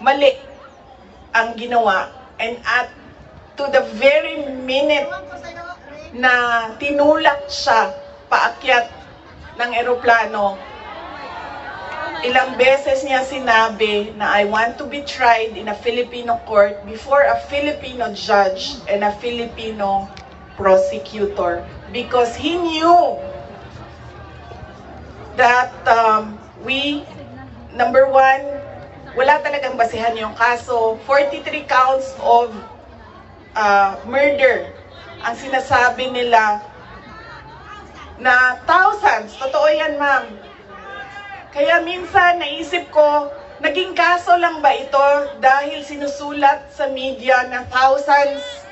mali ang ginawa and at to the very minute na tinulak siya paakyat ng eroplano, ilang beses niya sinabi na I want to be tried in a Filipino court before a Filipino judge and a Filipino prosecutor because he knew that um, we, number one, wala talagang basihan yung kaso. 43 counts of uh, murder ang sinasabi nila na thousands. Totoo yan, ma'am. Kaya minsan naisip ko, naging kaso lang ba ito dahil sinusulat sa media na thousands?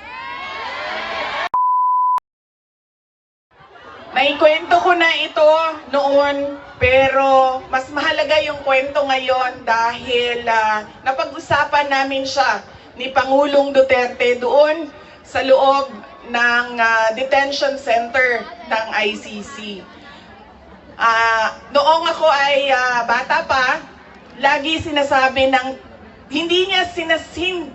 Naikwento ko na ito noon, pero mas mahalaga yung kwento ngayon dahil ah, napag-usapan namin siya ni Pangulong Duterte doon sa loob ng ah, detention center ng ICC. Ah, noong ako ay ah, bata pa, lagi sinasabi ng hindi niya sinasin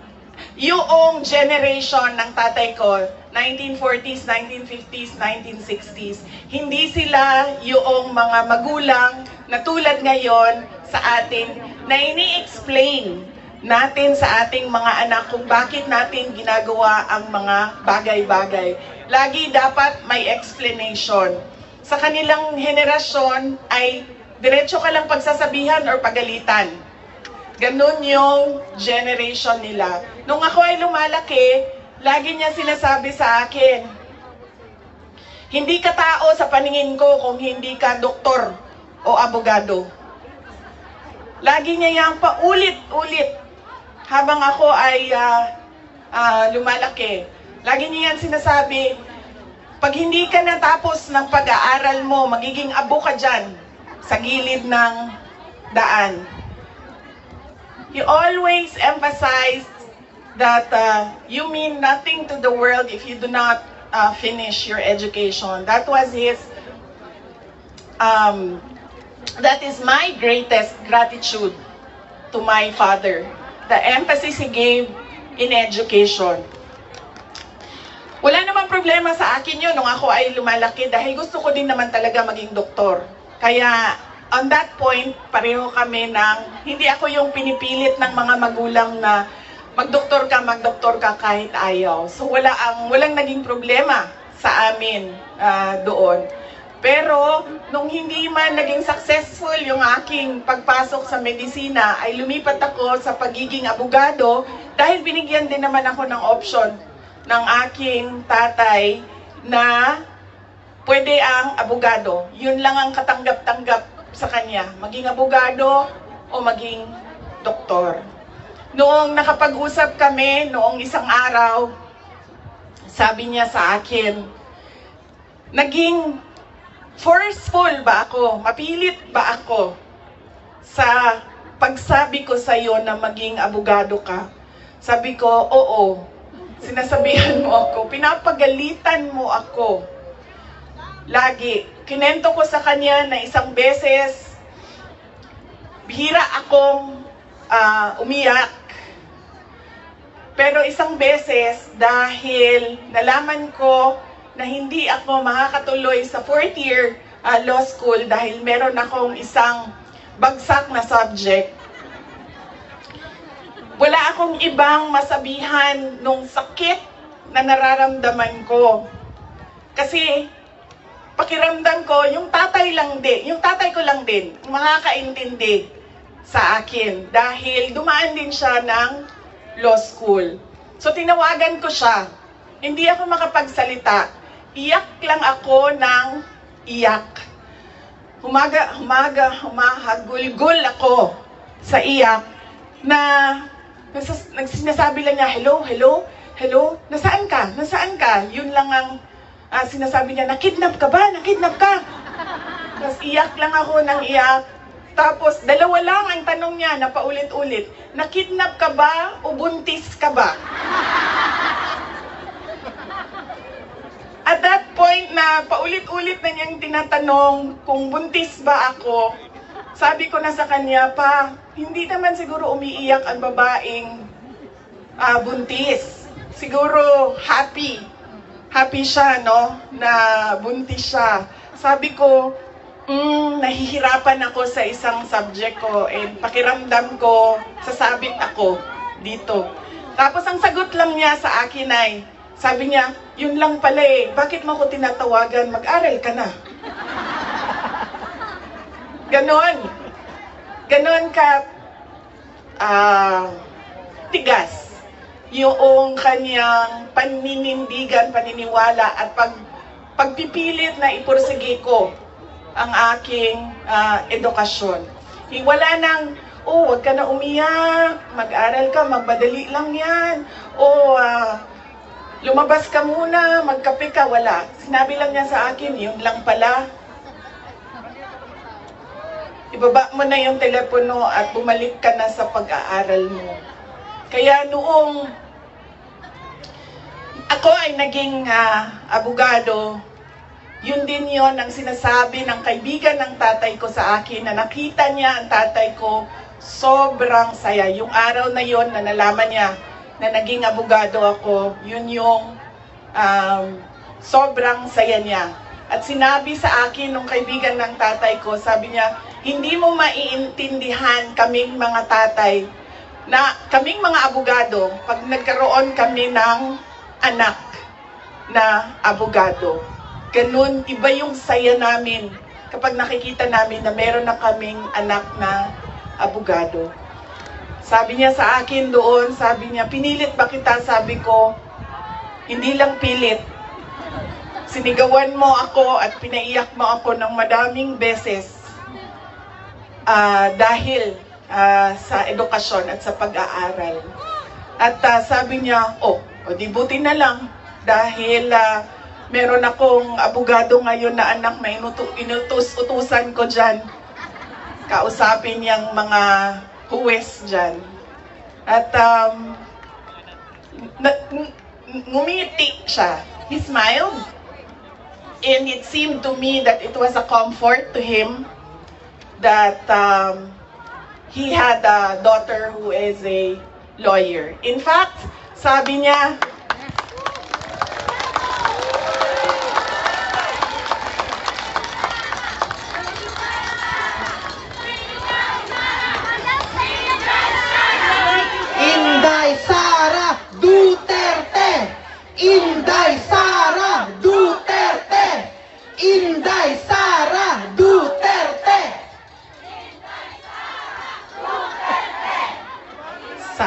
yung generation ng tatay ko, 1940s, 1950s, 1960s, hindi sila yung mga magulang na tulad ngayon sa atin na ini-explain natin sa ating mga anak kung bakit natin ginagawa ang mga bagay-bagay. Lagi dapat may explanation. Sa kanilang henerasyon ay diretso ka lang pagsasabihan or pagalitan. Ganun yung generation nila. Nung ako ay lumalaki, lagi niya sinasabi sa akin, hindi ka tao sa paningin ko kung hindi ka doktor o abogado. Lagi niya yan paulit-ulit habang ako ay ah, ah, lumalaki. Lagi niya yan sinasabi, pag hindi ka natapos ng pag-aaral mo, magiging abo ka dyan sa gilid ng daan. He always emphasized that uh, you mean nothing to the world if you do not uh, finish your education. That was his, um, that is my greatest gratitude to my father. The emphasis he gave in education. Wala namang problema sa akin yun nung ako ay lumalaki dahil gusto ko din naman talaga maging doktor. Kaya on that point, pareho kami ng, hindi ako yung pinipilit ng mga magulang na magdoktor ka, magdoktor ka kahit ayaw. So wala ang, walang naging problema sa amin ah, doon. Pero nung hindi man naging successful yung aking pagpasok sa medisina, ay lumipat ako sa pagiging abogado dahil binigyan din naman ako ng option ng aking tatay na pwede ang abogado. Yun lang ang katanggap-tanggap sa kanya. Maging abogado o maging doktor. Noong nakapag-usap kami, noong isang araw, sabi niya sa akin, naging forceful ba ako? Mapilit ba ako sa pagsabi ko sa iyo na maging abogado ka? Sabi ko, oo. Sinasabihan mo ako, pinapagalitan mo ako. Lagi. Kinento ko sa kanya na isang beses, bihira akong ah, umiyak. Pero isang beses, dahil nalaman ko na hindi ako makakatuloy sa fourth year ah, law school dahil meron akong isang bagsak na subject, wala akong ibang masabihan nung sakit na nararamdaman ko. Kasi pakiramdam ko, yung tatay lang din, yung tatay ko lang din, makakaintindi sa akin dahil dumaan din siya ng law school. So tinawagan ko siya. Hindi ako makapagsalita. Iyak lang ako ng iyak. Humaga, humaga, humahagulgul ako sa iyak na nasas, nagsinasabi lang niya, hello, hello, hello, nasaan ka? Nasaan ka? Yun lang ang ah, sinasabi niya, nakidnap ka ba? Nakidnap ka? Tapos iyak lang ako ng iyak. Tapos dalawa lang ang tanong niya na paulit-ulit, nakidnap ka ba o buntis ka ba? At that point na paulit-ulit na niyang tinatanong kung buntis ba ako, sabi ko na sa kanya, pa, hindi naman siguro umiiyak ang babaeng ah, buntis. Siguro happy. Happy siya, no? Na buntis siya. Sabi ko, mm, nahihirapan ako sa isang subject ko and pakiramdam ko, sasabit ako dito. Tapos ang sagot lang niya sa akin ay, sabi niya, yun lang pala eh, bakit mo ko tinatawagan, mag-aral ka na. Ganon. Ganon ka, ah, tigas yung kanyang paninindigan, paniniwala at pag pagpipilit na ipursige ko ang aking ah, edukasyon. Hi- Wala nang, oh, wag ka na umiyak, mag-aral ka, magbadali lang yan. O, ah, lumabas ka muna, magkape ka, wala. Sinabi lang niya sa akin, yun lang pala. Ibaba mo na yung telepono at bumalik ka na sa pag-aaral mo. Kaya noong ako ay naging ah, abogado, yun din yon ang sinasabi ng kaibigan ng tatay ko sa akin na nakita niya ang tatay ko sobrang saya. Yung araw na yon na nalaman niya na naging abogado ako, yun yung um, sobrang saya niya. At sinabi sa akin nung kaibigan ng tatay ko, sabi niya, hindi mo maiintindihan kaming mga tatay na kaming mga abogado, pag nagkaroon kami ng anak na abogado, ganun, iba yung saya namin kapag nakikita namin na meron na kaming anak na abogado. Sabi niya sa akin doon, sabi niya, pinilit ba kita? Sabi ko, hindi lang pilit. Sinigawan mo ako at pinaiyak mo ako ng madaming beses ah, dahil ah, sa edukasyon at sa pag-aaral. At ah, sabi niya, oh, o di buti na lang dahil ah, meron akong abogado ngayon na anak na inutus-utusan ko dyan. Kausapin niyang mga huwes dyan. At um, na- ng- ngumiti siya. He smiled. And it seemed to me that it was a comfort to him that um, he had a daughter who is a lawyer. In fact, sabi niya,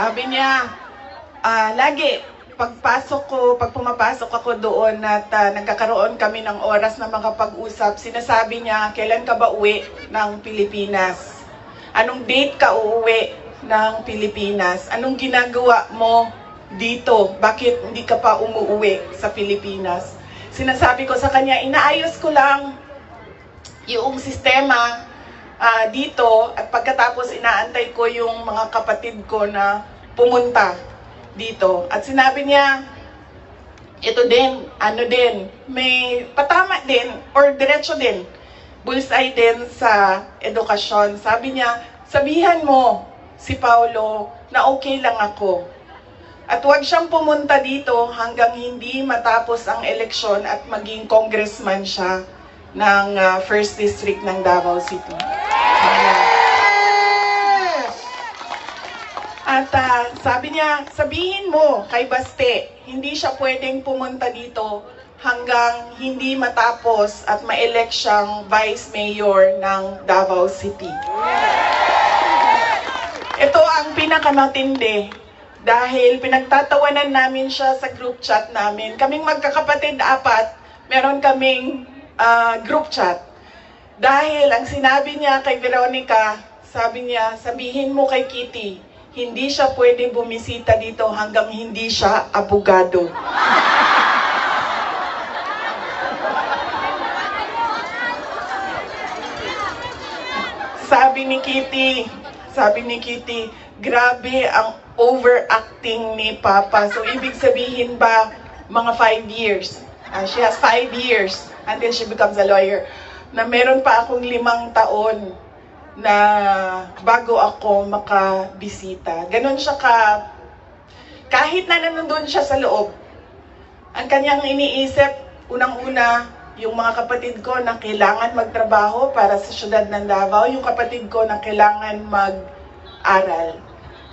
sabi niya, ah, lagi, pagpasok ko, pag pumapasok ako doon at ah, nagkakaroon kami ng oras na makapag-usap, sinasabi niya, kailan ka ba uwi ng Pilipinas? Anong date ka uuwi ng Pilipinas? Anong ginagawa mo dito? Bakit hindi ka pa umuwi sa Pilipinas? Sinasabi ko sa kanya, inaayos ko lang yung sistema ah, dito at pagkatapos inaantay ko yung mga kapatid ko na pumunta dito. At sinabi niya, ito din, ano din, may patama din or diretso din, bullseye din sa edukasyon. Sabi niya, sabihan mo si Paulo na okay lang ako. At huwag siyang pumunta dito hanggang hindi matapos ang eleksyon at maging congressman siya ng ah, First District ng Davao City. Ayan. Yes! At ah, sabi niya, sabihin mo kay Baste, hindi siya pwedeng pumunta dito hanggang hindi matapos at ma-elect siyang Vice Mayor ng Davao City. Ito ang pinakamatindi dahil pinagtatawanan namin siya sa group chat namin. Kaming magkakapatid apat, meron kaming ah, group chat. Dahil ang sinabi niya kay Veronica, sabi niya, sabihin mo kay Kitty, hindi siya pwede bumisita dito hanggang hindi siya abogado. Sabi ni Kitty, sabi ni Kitty, grabe ang overacting ni Papa. So, ibig sabihin ba, mga five years. Ah, she has five years until she becomes a lawyer. Na meron pa akong limang taon na bago ako makabisita. Ganon siya ka, kahit na nandun siya sa loob, ang kanyang iniisip, unang-una, yung mga kapatid ko na kailangan magtrabaho para sa syudad ng Davao, yung kapatid ko na kailangan mag-aral.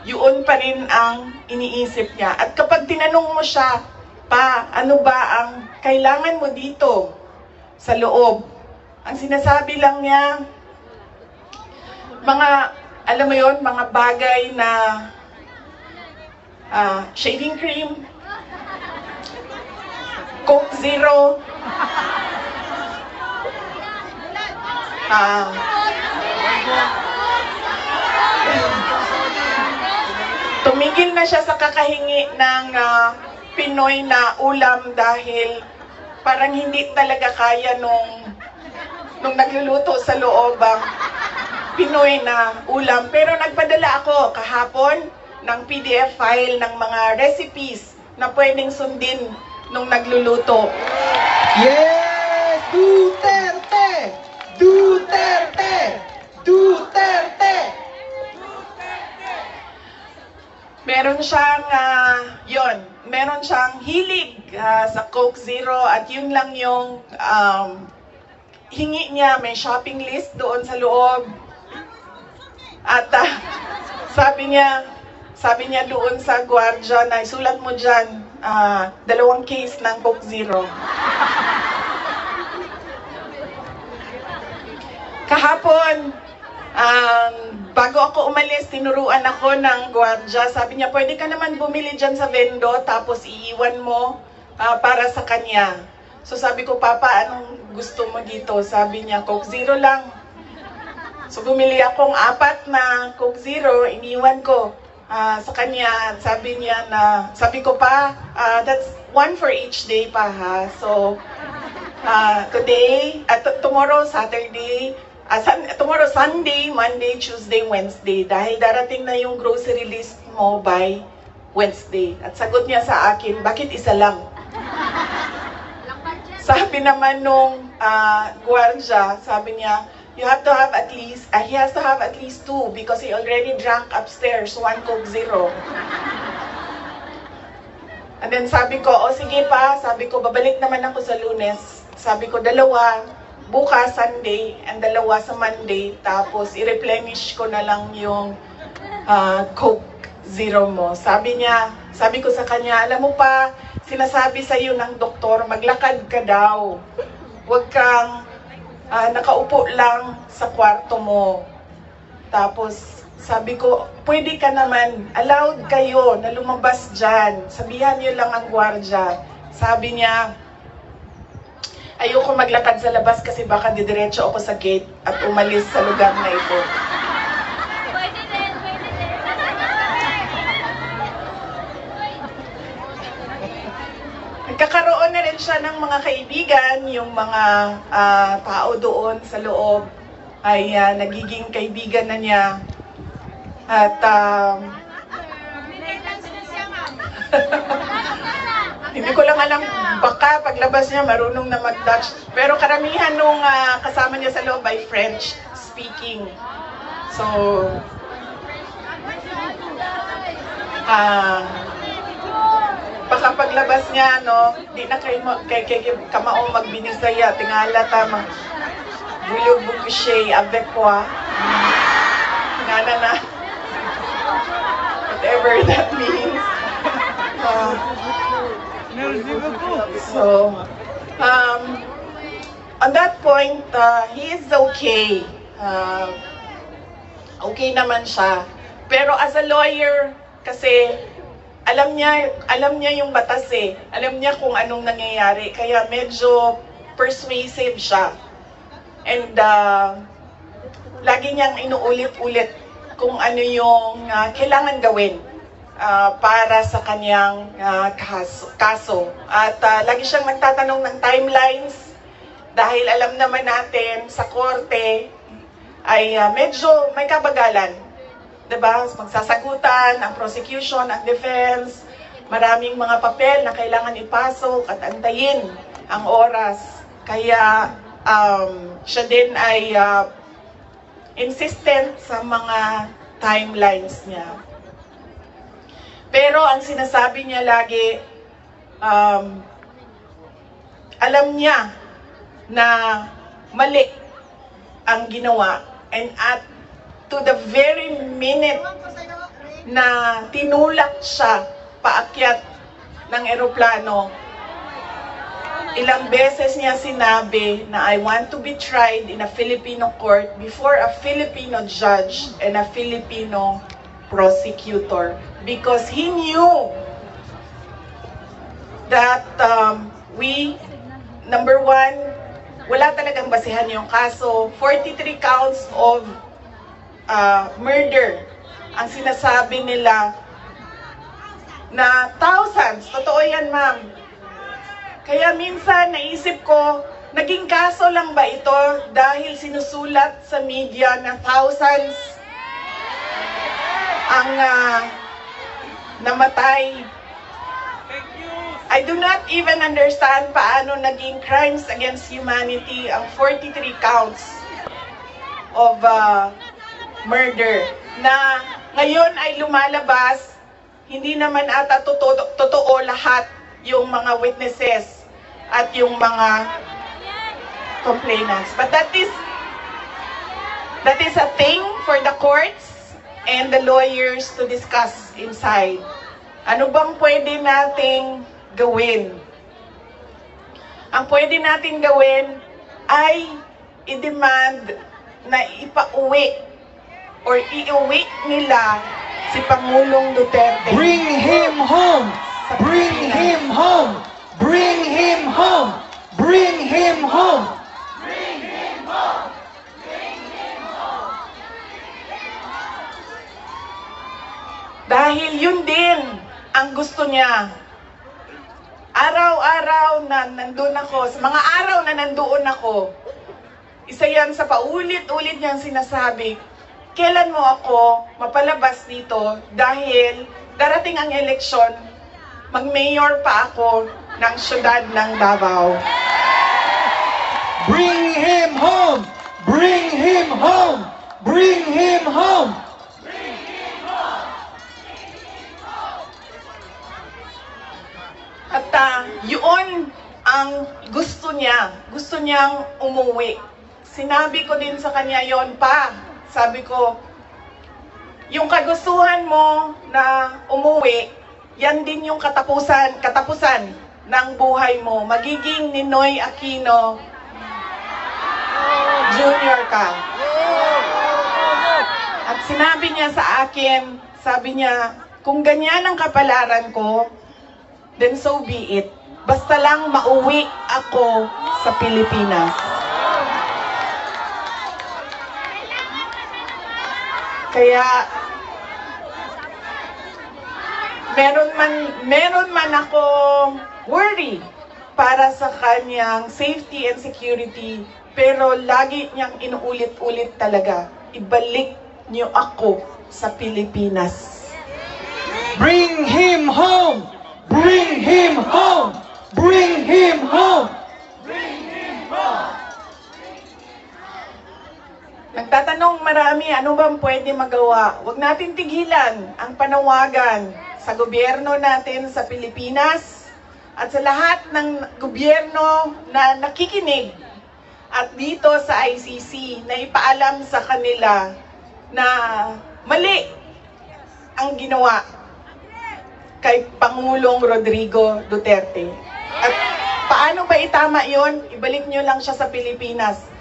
Yun pa rin ang iniisip niya. At kapag tinanong mo siya, pa, ano ba ang kailangan mo dito sa loob? Ang sinasabi lang niya, mga, alam mo yon mga bagay na ah, shaving cream, Coke Zero, ah, tumigil na siya sa kakahingi ng ah, Pinoy na ulam dahil parang hindi talaga kaya nung nung nagluluto sa loob ang Pinoy na ulam. Pero nagpadala ako kahapon ng PDF file ng mga recipes na pwedeng sundin nung nagluluto. Yes! Duterte! Duterte! Duterte! Meron siyang, ah, yon, meron siyang hilig ah, sa Coke Zero at yun lang yung um, hingi niya. May shopping list doon sa loob. At ah, sabi niya, sabi niya doon sa gwardiya na isulat mo dyan, ah, dalawang case ng Coke Zero. Kahapon, um, bago ako umalis, tinuruan ako ng gwardiya. Sabi niya, pwede ka naman bumili dyan sa vendo, tapos iiwan mo ah, para sa kanya. So sabi ko, Papa, anong gusto mo dito? Sabi niya, Coke Zero lang. So bumili akong apat na Coke Zero, iniwan ko ah, sa kanya. Sabi niya na, sabi ko pa, ah, that's one for each day pa ha. So, ah, today, at tomorrow, Saturday, sun- tomorrow, Sunday, Monday, Tuesday, Wednesday. Dahil darating na yung grocery list mo by Wednesday. At sagot niya sa akin, bakit isa lang? Sabi naman nung ah, gwardiya, sabi niya, you have to have at least, ah, he has to have at least two because he already drank upstairs, one Coke Zero. And then sabi ko, o sige pa, sabi ko, babalik naman ako sa lunes. Sabi ko, dalawa, bukas Sunday, and dalawa sa Monday, tapos i-replenish ko na lang yung ah, Coke Zero mo. Sabi niya, sabi ko sa kanya, alam mo pa, sinasabi sa iyo ng doktor, maglakad ka daw. Huwag kang ah, nakaupo lang sa kwarto mo. Tapos, sabi ko, pwede ka naman, allowed kayo na lumabas dyan. Sabihan niyo lang ang gwardya. Sabi niya, ayoko maglakad sa labas kasi baka didiretso ako sa gate at umalis sa lugar na ito. Pwede din, pwede din. Nagkakaroon na rin siya ng mga kaibigan, yung mga ah, tao doon sa loob ay ah, nagiging kaibigan na niya. At um, hindi ko lang alam, baka paglabas niya marunong na mag-Dutch. Pero karamihan nung ah, kasama niya sa loob ay French speaking. So, ah, baka paglabas niya, no, di na kayo ma- kay, kay, kay kamaong magbinisaya, tingala tama. Bulog bukushe, avec quoi. Tingala na. Whatever that means. Ah, so, um, on that point, uh, he is okay. Uh, okay naman siya. Pero as a lawyer, kasi alam niya, alam niya yung batas eh. Alam niya kung anong nangyayari. Kaya medyo persuasive siya. And uh, lagi niyang inuulit-ulit kung ano yung uh, kailangan gawin uh, para sa kanyang uh, kaso. kaso. At uh, lagi siyang nagtatanong ng timelines dahil alam naman natin sa korte ay uh, medyo may kabagalan. 'Di ba? Magsasagutan ang prosecution, ang defense, maraming mga papel na kailangan ipasok at antayin ang oras. Kaya um, siya din ay uh, insistent sa mga timelines niya. Pero ang sinasabi niya lagi, um, alam niya na mali ang ginawa and at to the very minute na tinulak siya paakyat ng eroplano, ilang beses niya sinabi na I want to be tried in a Filipino court before a Filipino judge and a Filipino prosecutor because he knew that um, we, number one, wala talagang basihan yung kaso. 43 counts of uh, murder ang sinasabi nila na thousands. Totoo yan, ma'am. Kaya minsan naisip ko, naging kaso lang ba ito dahil sinusulat sa media na thousands ang ah, namatay. I do not even understand paano naging crimes against humanity ang 43 counts of ah, murder na ngayon ay lumalabas hindi naman ata totoo, totoo lahat yung mga witnesses at yung mga complainants. But that is that is a thing for the courts and the lawyers to discuss inside. Ano bang pwede nating gawin? Ang pwede nating gawin ay i-demand na ipauwi or iuwi nila si Pangulong Duterte. Bring him home! Bring him home! Bring him home! Bring him home! Dahil yun din ang gusto niya. Araw-araw na nandun ako, sa mga araw na nandoon ako, isa yan sa paulit-ulit niyang sinasabi, kailan mo ako mapalabas dito dahil darating ang eleksyon, mag-mayor pa ako ng syudad ng Davao. Bring him home! Bring him home! Bring him home! At ah, yun ang gusto niya. Gusto niyang umuwi. Sinabi ko din sa kanya yon pa. Sabi ko, yung kagustuhan mo na umuwi, yan din yung katapusan, katapusan ng buhay mo. Magiging Ninoy Aquino Junior ka. At sinabi niya sa akin, sabi niya, kung ganyan ang kapalaran ko, then so be it. Basta lang mauwi ako sa Pilipinas. Kaya meron man meron man ako worry para sa kanyang safety and security pero lagi niyang inuulit-ulit talaga ibalik niyo ako sa Pilipinas. Bring him home! Bring him home! Bring him home! Nagtatanong marami, ano bang pwede magawa? Huwag natin tigilan ang panawagan sa gobyerno natin sa Pilipinas at sa lahat ng gobyerno na nakikinig at dito sa ICC na ipaalam sa kanila na mali ang ginawa kay Pangulong Rodrigo Duterte. At paano ba itama yon? Ibalik nyo lang siya sa Pilipinas.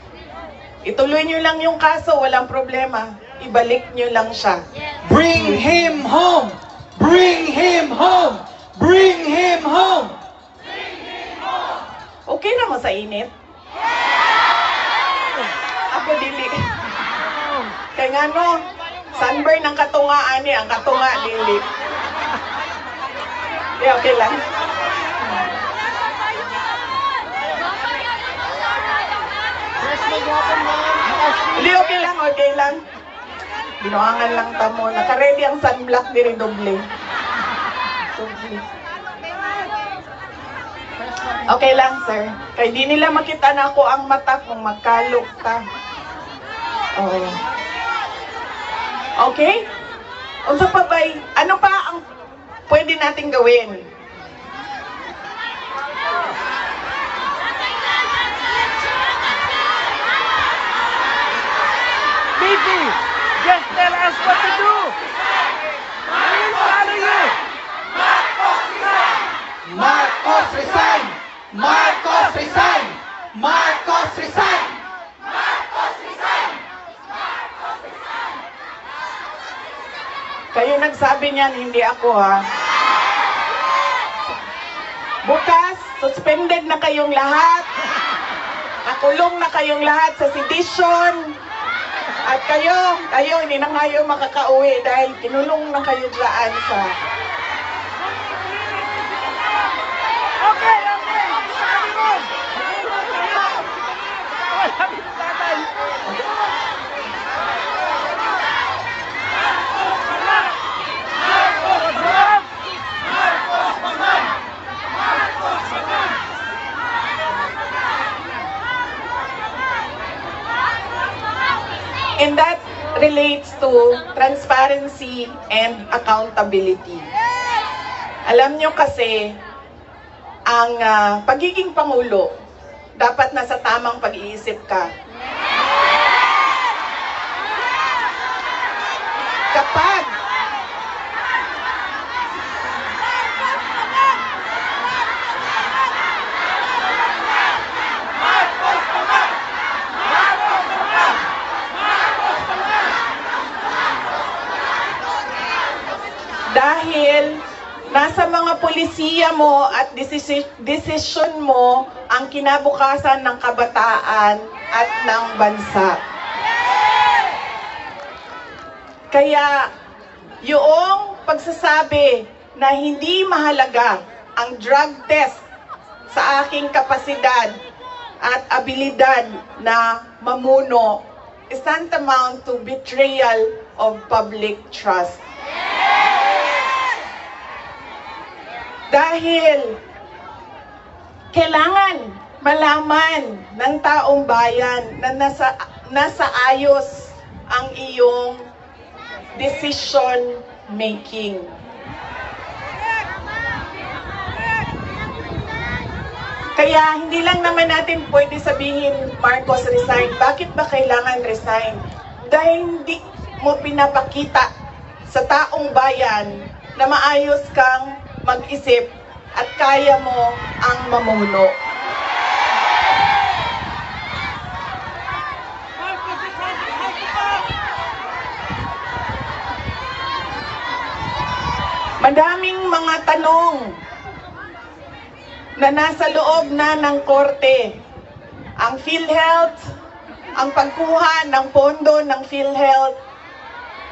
Ituloy nyo lang yung kaso, walang problema. Ibalik nyo lang siya. Bring him home! Bring him home! Bring him home! Okay na mo sa init? Ako dili. Kaya nga no, sunburn ang katungaan niya, ang katunga dili. Okay, okay lang. Hindi, okay lang, okay lang. Binuangan lang tamo. Naka-ready ang sunblock diri doble. Okay lang, sir. Kaya di nila makita na ako ang mata kung magkalok ta. Oo. Okay? Unsa pa ba'y, ano pa ang pwede nating gawin? Miki, just tell us what to do. We will follow you. Marcos resign! Marcos resign! Marcos resign! Kayo nagsabi niyan, hindi ako ha. Bukas, suspended na kayong lahat. Nakulong na kayong lahat sa sedition. At kayo, kayo, hindi na kayo makakauwi dahil kinulong na kayo dyan sa... Okay, okay. Sabi mo. Sabi mo, tatay. And that relates to transparency and accountability. Alam nyo kasi, ang ah, pagiging pangulo, dapat nasa tamang pag-iisip ka. Kapag polisiya mo at desisyon mo ang kinabukasan ng kabataan at ng bansa. Kaya yung pagsasabi na hindi mahalaga ang drug test sa aking kapasidad at abilidad na mamuno is tantamount to betrayal of public trust. Dahil kailangan malaman ng taong bayan na nasa, nasa ayos ang iyong decision making. Kaya hindi lang naman natin pwede sabihin Marcos resign. Bakit ba kailangan resign? Dahil hindi mo pinapakita sa taong bayan na maayos kang mag-isip at kaya mo ang mamuno. Madaming mga tanong na nasa loob na ng korte. Ang PhilHealth, ang pagkuha ng pondo ng PhilHealth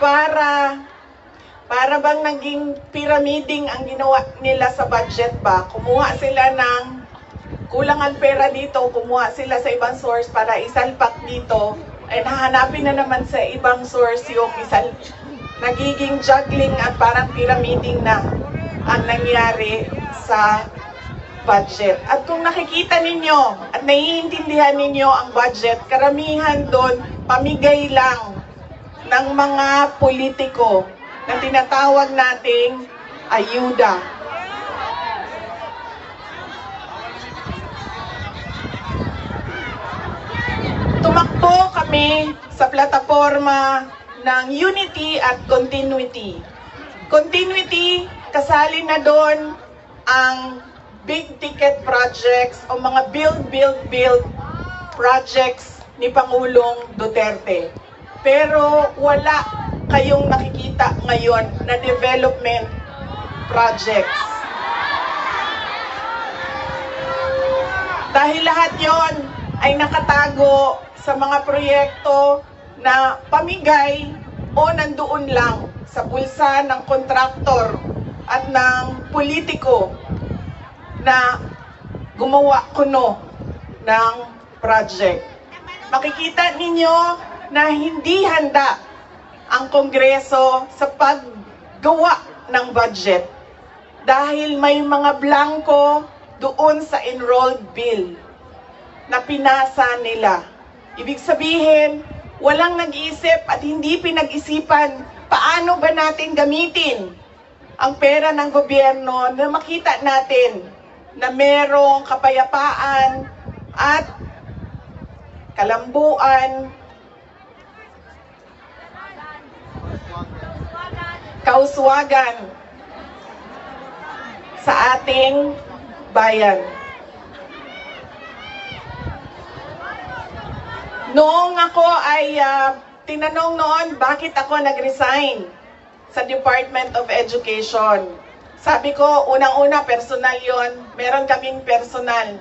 para para bang naging pyramiding ang ginawa nila sa budget ba? Kumuha sila ng kulangan pera dito, kumuha sila sa ibang source para isalpak dito, and hahanapin na naman sa ibang source yung isal nagiging juggling at parang pyramiding na ang nangyari sa budget. At kung nakikita ninyo at naiintindihan ninyo ang budget, karamihan doon pamigay lang ng mga politiko na tinatawag nating ayuda. Tumakbo kami sa plataforma ng unity at continuity. Continuity, kasali na doon ang big ticket projects o mga build, build, build projects ni Pangulong Duterte. Pero wala kayong nakikita ngayon na development projects. Dahil lahat yon ay nakatago sa mga proyekto na pamigay o nandoon lang sa bulsa ng kontraktor at ng politiko na gumawa kuno ng project. Makikita ninyo na hindi handa ang Kongreso sa paggawa ng budget dahil may mga blanco doon sa enrolled bill na pinasa nila. Ibig sabihin, walang nag-iisip at hindi pinag-isipan paano ba natin gamitin ang pera ng gobyerno na makita natin na merong kapayapaan at kalambuan, kauswagan sa ating bayan. Noong ako ay ah, tinanong noon bakit ako nag-resign sa Department of Education. Sabi ko, unang-una, personal yon. Meron kaming personal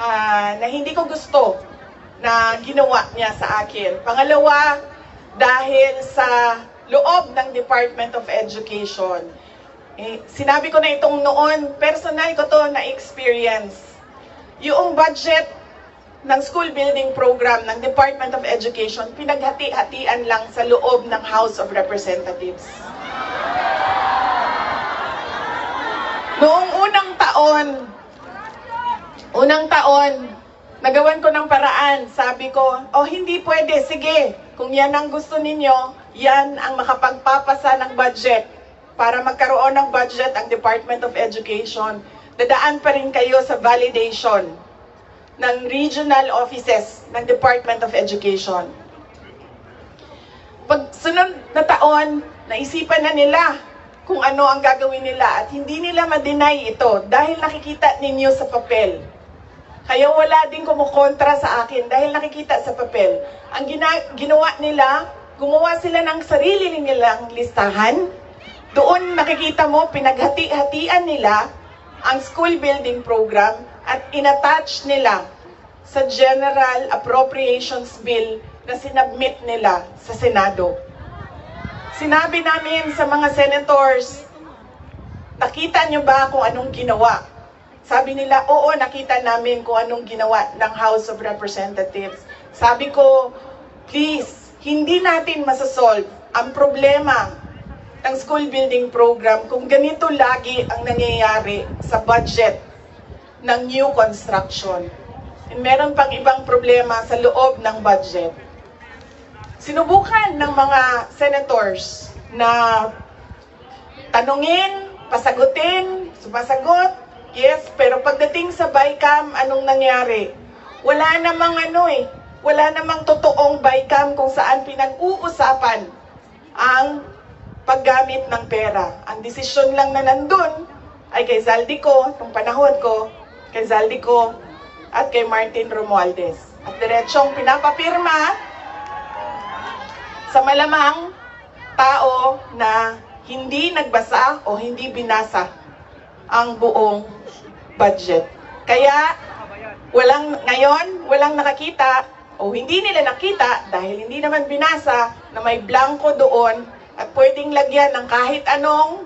ah, na hindi ko gusto na ginawa niya sa akin. Pangalawa, dahil sa loob ng Department of Education. Eh, sinabi ko na itong noon, personal ko to na experience. Yung budget ng school building program ng Department of Education, pinaghati-hatian lang sa loob ng House of Representatives. Noong unang taon, unang taon, nagawan ko ng paraan. Sabi ko, oh hindi pwede, sige, kung yan ang gusto ninyo, yan ang makapagpapasa ng budget para magkaroon ng budget ang Department of Education. Dadaan pa rin kayo sa validation ng regional offices ng Department of Education. Pag sunod na taon, naisipan na nila kung ano ang gagawin nila at hindi nila ma-deny ito dahil nakikita ninyo sa papel. Kaya wala din kumukontra sa akin dahil nakikita sa papel. Ang gina- ginawa nila, gumawa sila ng sarili nilang listahan. Doon nakikita mo, pinaghati-hatian nila ang school building program at inattach nila sa General Appropriations Bill na sinabmit nila sa Senado. Sinabi namin sa mga senators, nakita nyo ba kung anong ginawa? Sabi nila, oo, nakita namin kung anong ginawa ng House of Representatives. Sabi ko, please, hindi natin masasolve ang problema ng school building program kung ganito lagi ang nangyayari sa budget ng new construction. And meron pang ibang problema sa loob ng budget. Sinubukan ng mga senators na tanungin, pasagutin, sumasagot, yes, pero pagdating sa BICAM, anong nangyari? Wala namang ano eh, wala namang totoong BICAM kung saan pinag-uusapan ang paggamit ng pera. Ang desisyon lang na nandun ay kay Zaldico, nung panahon ko, kay Zaldico at kay Martin Romualdez. At diretsong pinapapirma sa malamang tao na hindi nagbasa o hindi binasa ang buong budget. Kaya walang ngayon, walang nakakita o hindi nila nakita dahil hindi naman binasa na may blanco doon at pwedeng lagyan ng kahit anong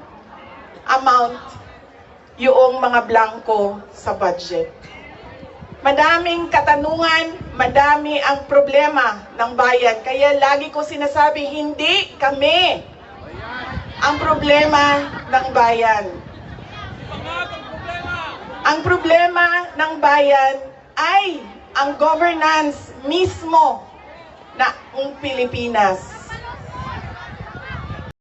amount yung mga blanco sa budget. Madaming katanungan, madami ang problema ng bayan. Kaya lagi ko sinasabi, hindi kami ang problema ng bayan. Ang problema ng bayan ay ang governance mismo na ng Pilipinas.